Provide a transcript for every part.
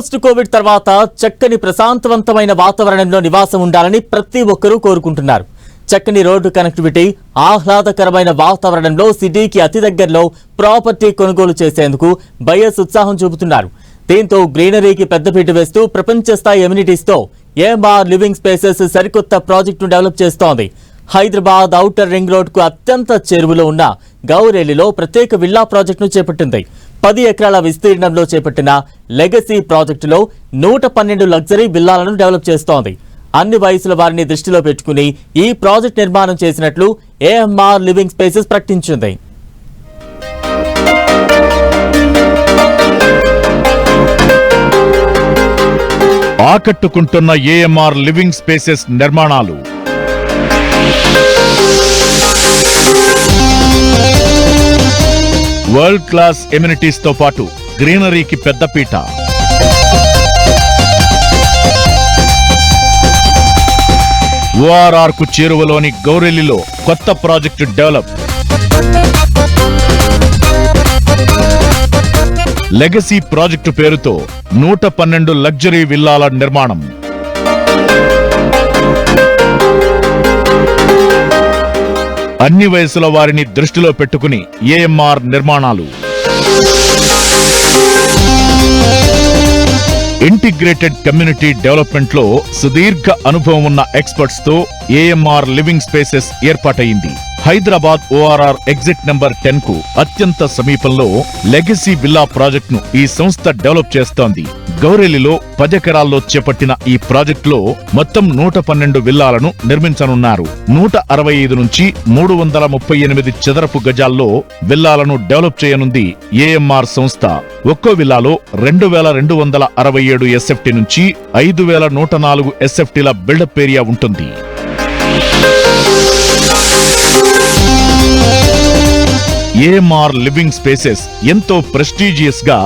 Post Covid తర్వాత చక్కని ప్రశాంతవంతమైన వాతావరణంలో నివాసం ఉండాలని ప్రతి ఒక్కరూ కోరుకుంటున్నారు. చక్కని రోడ్డు కనెక్టివిటీ ఆహ్లాదకరమైన వాతావరణంలో సిటీకి అతి దగ్గరలో ప్రాపర్టీ కొనుగోలు చేసేందుకు బయర్స్ ఉత్సాహం చూపుతున్నారు. దీంతో గ్రీనరీకి పెద్దపీట వేస్తూ ప్రపంచ స్థాయి ఎమ్యూనిటీస్తో ఏఎంఆర్ లివింగ్ స్పేసెస్ సరికొత్త ప్రాజెక్టును డెవలప్ చేస్తోంది. హైదరాబాద్ ఔటర్ రింగ్ రోడ్కు అత్యంత చేరువలో ఉన్న గౌరేలిలో ప్రత్యేక విల్లా ప్రాజెక్టును చేపట్టింది. పది ఎకరాల విస్తీర్ణంలో చేపట్టిన లెగసీ ప్రాజెక్టులో నూట పన్నెండు లగ్జరీ విల్లాలను డెవలప్ చేస్తోంది. అన్ని వయసుల వారిని దృష్టిలో పెట్టుకుని ఈ ప్రాజెక్ట్ నిర్మాణం చేసినట్లు ఏఎంఆర్ లివింగ్ స్పేసెస్ ప్రకటించింది. ఆకట్టుకుంటున్న ఏఎంఆర్ లివింగ్ స్పేసెస్ నిర్మాణాలు వరల్డ్ క్లాస్ ఎమ్యూనిటీస్తో పాటు గ్రీనరీకి పెద్దపీట ఓఆర్ఆర్కు చేరువలోని గౌరెల్లిలో కొత్త ప్రాజెక్టు డెవలప్. లెగసీ ప్రాజెక్టు పేరుతో నూట పన్నెండు లగ్జరీ విల్లాల నిర్మాణం. అన్ని వయసుల వారిని దృష్టిలో పెట్టుకుని ఏఎంఆర్ నిర్మాణాలు. ఇంటిగ్రేటెడ్ కమ్యూనిటీ డెవలప్మెంట్లో సుదీర్ఘ అనుభవం ఉన్న ఎక్స్పర్ట్స్తో ఏఎంఆర్ లివింగ్ స్పేసెస్ ఏర్పాటైంది హైదరాబాద్ ఓఆర్ఆర్ ఎగ్జిట్ నెంబర్ టెన్కు అత్యంత సమీపంలో లెగసీ విల్లా ప్రాజెక్ట్ను ఈ సంస్థ డెవలప్ చేస్తోంది. గౌరెలిలో పదెకరాల్లో చేపట్టిన ఈ ప్రాజెక్టులో మొత్తం నూట పన్నెండు విల్లాలను నిర్మించనున్నారు. నూట అరవై ఐదు నుంచి మూడు వందల ముప్పై ఎనిమిది చదరపు గజాల్లో విల్లాలను డెవలప్ చేయనుంది ఏఎంఆర్ సంస్థ. ఒక్కో విల్లాలో రెండు వేల రెండు వందల అరవై ఏడు ఎస్ఎఫ్టీ నుంచి ఐదు వేల నూట నాలుగు ఎస్ఎఫ్టీల బిల్డప్ ఏరియా ఉంటుంది. ఏఎంఆర్ లివింగ్ స్పేసెస్ ఎంతో ప్రెస్టీజియస్గా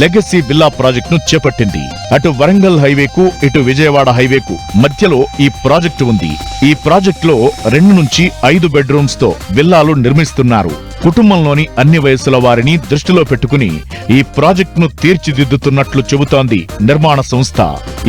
లెగసీ విల్లా ప్రాజెక్టును చేపట్టింది. అటు వరంగల్ హైవేకు ఇటు విజయవాడ హైవేకు మధ్యలో ఈ ప్రాజెక్టు ఉంది. ఈ ప్రాజెక్ట్లో రెండు నుంచి ఐదు బెడ్రూమ్స్తో విల్లాలు నిర్మిస్తున్నారు. కుటుంబంలోని అన్ని వయసుల వారిని దృష్టిలో పెట్టుకుని ఈ ప్రాజెక్టును తీర్చిదిద్దుతున్నట్లు చెబుతోంది నిర్మాణ సంస్థ.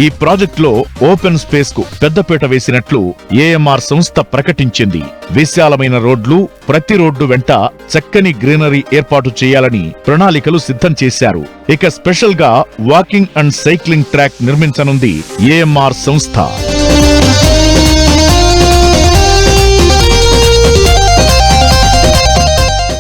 ఈ ప్రాజెక్ట్లో ఓపెన్ స్పేస్కు పెద్దపీట వేసినట్లు ఏఎంఆర్ సంస్థ ప్రకటించింది. విశాలమైన రోడ్లు ప్రతి రోడ్డు వెంట చక్కని గ్రీనరీ ఏర్పాటు చేయాలని ప్రణాళికలు సిద్ధం చేశారు. ఇక స్పెషల్గా వాకింగ్ అండ్ సైక్లింగ్ ట్రాక్ నిర్మించనుంది ఏఎంఆర్ సంస్థ.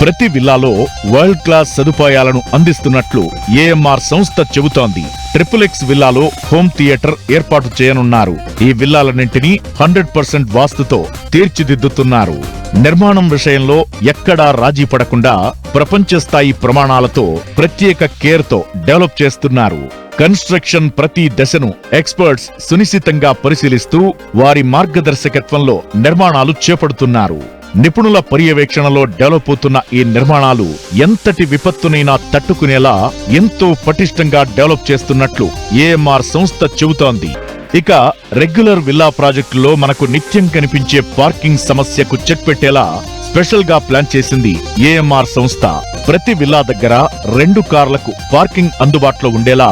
ప్రతి విల్లాలో వరల్డ్ క్లాస్ సదుపాయాలను అందిస్తున్నట్లు ఏఎంఆర్ సంస్థ చెబుతోంది. ట్రిపుల్ ఎక్స్ విల్లాలో హోమ్ థియేటర్ ఏర్పాటు చేయనున్నారు. ఈ విల్లాలన్నింటినీ హండ్రెడ్ పర్సెంట్ వాస్తుతో తీర్చిదిద్దుతున్నారు. నిర్మాణం విషయంలో ఎక్కడా రాజీ పడకుండా ప్రపంచ స్థాయి ప్రమాణాలతో ప్రత్యేక కేర్తో డెవలప్ చేస్తున్నారు. కన్స్ట్రక్షన్ ప్రతి దశను ఎక్స్పర్ట్స్ సునిశితంగా పరిశీలిస్తూ వారి మార్గదర్శకత్వంలో నిర్మాణాలు చేపడుతున్నారు. నిపుణుల పర్యవేక్షణలో డెవలప్ అవుతున్న ఈ నిర్మాణాలు ఎంతటి విపత్తునైనా తట్టుకునేలా ఎంతో పటిష్టంగా డెవలప్ చేస్తున్నట్లు ఏఎంఆర్ సంస్థ చెబుతోంది. ఇక రెగ్యులర్ విల్లా ప్రాజెక్టులో మనకు నిత్యం కనిపించే పార్కింగ్ సమస్యకు చెక్ పెట్టేలా స్పెషల్గా ప్లాన్ చేసింది ఏఎంఆర్ సంస్థ. ప్రతి విల్లా దగ్గర రెండు కార్లకు పార్కింగ్ అందుబాటులో ఉండేలా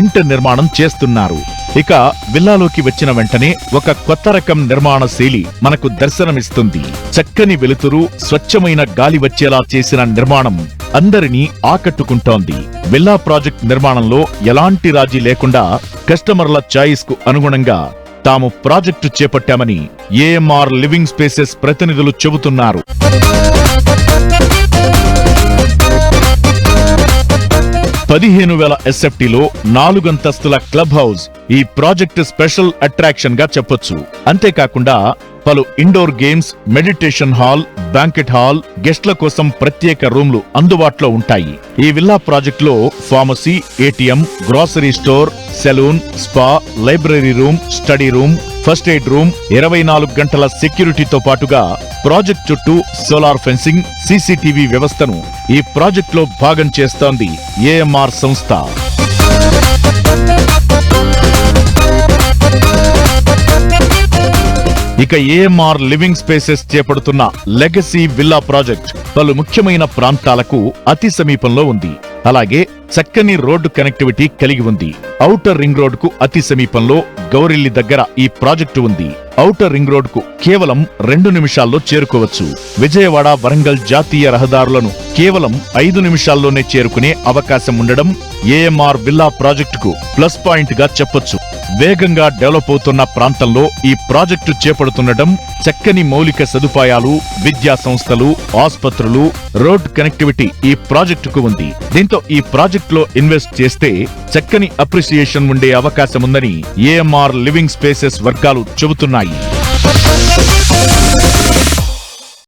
ఇంటర్ నిర్మాణం చేస్తున్నారు. ఇక విల్లాలోకి వచ్చిన వెంటనే ఒక కొత్త రకం నిర్మాణ శైలి మనకు దర్శనమిస్తుంది. చక్కని వెలుతురు స్వచ్ఛమైన గాలి వచ్చేలా చేసిన నిర్మాణం అందరినీ ఆకట్టుకుంటోంది. విల్లా ప్రాజెక్ట్ నిర్మాణంలో ఎలాంటి రాజీ లేకుండా కస్టమర్ల చాయిస్కు అనుగుణంగా తాము ప్రాజెక్టు చేపట్టామని ఏఎంఆర్ లివింగ్ స్పేసెస్ ప్రతినిధులు చెబుతున్నారు. పదిహేను వేల ఎస్ఎఫ్టీలో నాలుగంతస్తుల క్లబ్ హౌస్ ఈ ప్రాజెక్ట్ స్పెషల్ అట్రాక్షన్గా చెప్పొచ్చు. అంతేకాకుండా పలు indoor games meditation hall banquet hall గెస్ట్ల కోసం ప్రత్యేక రూమ్లు అందుబాటులో ఉంటాయి. ఈ విల్లా ప్రాజెక్ట్లో pharmacy ATM grocery store salon spa library room study room first aid room ఇరవై నాలుగు గంటల సెక్యూరిటీతో పాటుగా ప్రాజెక్ట్ చుట్టూ సోలార్ ఫెన్సింగ్ సీసీటీవీ వ్యవస్థను ఈ ప్రాజెక్ట్లో భాగం చేస్తోంది ఏఎంఆర్ సంస్థ. ఇక ఏఎంఆర్ లివింగ్ స్పేసెస్ చేపడుతున్న లెగసీ విల్లా ప్రాజెక్ట్ పలు ముఖ్యమైన ప్రాంతాలకు అతి సమీపంలో ఉంది. అలాగే చక్కని రోడ్డు కనెక్టివిటీ కలిగి ఉంది. ఔటర్ రింగ్ రోడ్డుకు అతి సమీపంలో గౌరిల్లి దగ్గర ఈ ప్రాజెక్టు ఉంది. ఔటర్ రింగ్ రోడ్కు కేవలం రెండు నిమిషాల్లో చేరుకోవచ్చు. విజయవాడ వరంగల్ జాతీయ రహదారులను కేవలం ఐదు నిమిషాల్లోనే చేరుకునే అవకాశం ఉండడం ఏఎంఆర్ విల్లా ప్రాజెక్టుకు ప్లస్ పాయింట్గా చెప్పొచ్చు. వేగంగా డెవలప్ అవుతున్న ప్రాంతంలో ఈ ప్రాజెక్టు చేపడుతుండటం చక్కని మౌలిక సదుపాయాలు విద్యా సంస్థలు ఆసుపత్రులు రోడ్ కనెక్టివిటీ ఈ ప్రాజెక్టుకు ఉంది. దీంతో ఈ ప్రాజెక్టులో ఇన్వెస్ట్ చేస్తే చక్కని అప్రిసియేషన్ ఉండే అవకాశం ఉందని ఏఎంఆర్ లివింగ్ స్పేసెస్ వర్గాలు చెబుతున్నాయి.